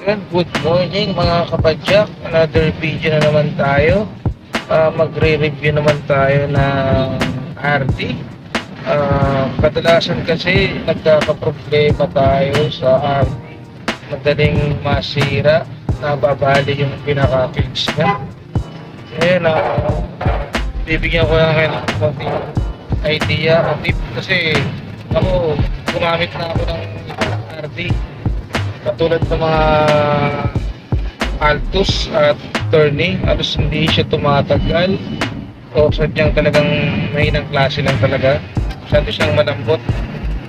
Yan, good morning mga kapadyak. Another video na naman tayo. Ah, magre-review naman tayo ng RT. Ah, kadalasan kasi nagkakaproblema tayo sa RT. Madaling masira, nababali yung pinaka-fix niya. Eh, na bibigyan ko lang kayo ng konting idea o tip kasi ako gumamit na ako ng RT katulad ng mga Altus at Turning halos hindi siya tumatagal o sadyang talagang mahinang klase lang talaga. Masyado siyang malambot.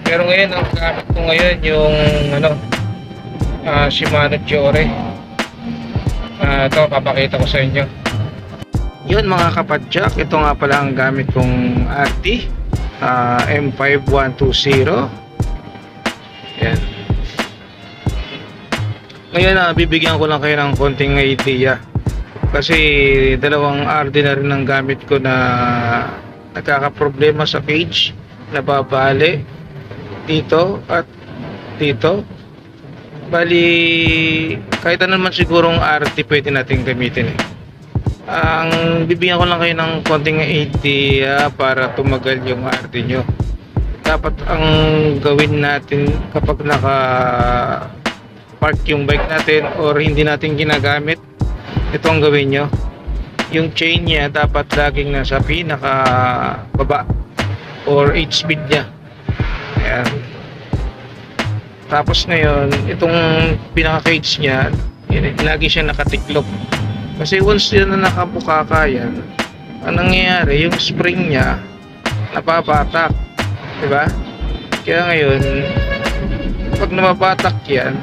Pero ngayon ang gamit ko ngayon yung ano ah, Shimano Giore. Ah, ito papakita ko sa inyo. Yun mga kapadyak ito nga pala ang gamit kong RT ah, M5120 yan ngayon na bibigyan ko lang kayo ng konting idea. Kasi dalawang RD na gamit ko na nagkakaproblema sa cage, nababali dito at dito. Bali, kahit ano naman sigurong RT pwede natin gamitin eh. Ang bibigyan ko lang kayo ng konting idea para tumagal yung RT nyo. Dapat ang gawin natin kapag naka park yung bike natin or hindi natin ginagamit ito ang gawin nyo. Yung chain niya dapat laging nasa pinaka baba or 8 speed niya. Ayan. Tapos ngayon itong pinaka cage niya lagi siya nakatiklop. Kasi once yun na nakabukaka yan ang nangyayari? Yung spring niya napapatak di ba kaya ngayon pag napapatak yan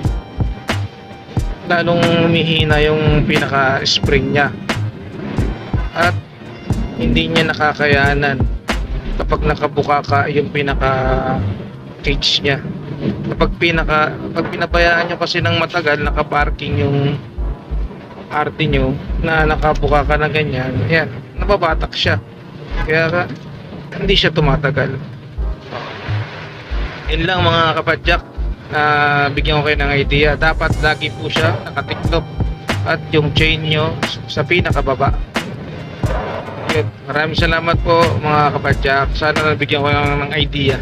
lalong humihina yung pinaka spring niya. At hindi niya nakakayanan kapag nakabuka ka yung pinaka cage niya. Kapag pinaka pag pinabayaan nyo kasi ng matagal nakaparking yung RT nyo na nakabuka ka na ganyan yan nababatak siya. Kaya ka, hindi siya tumatagal. Yun lang mga kapadyak na bigyan ko kayo ng idea. Dapat lagi po siya nakatiklop at yung chain nyo sa pinakababa. Yun. Maraming salamat po mga kapadyak. Sana nabigyan ko lang ng idea.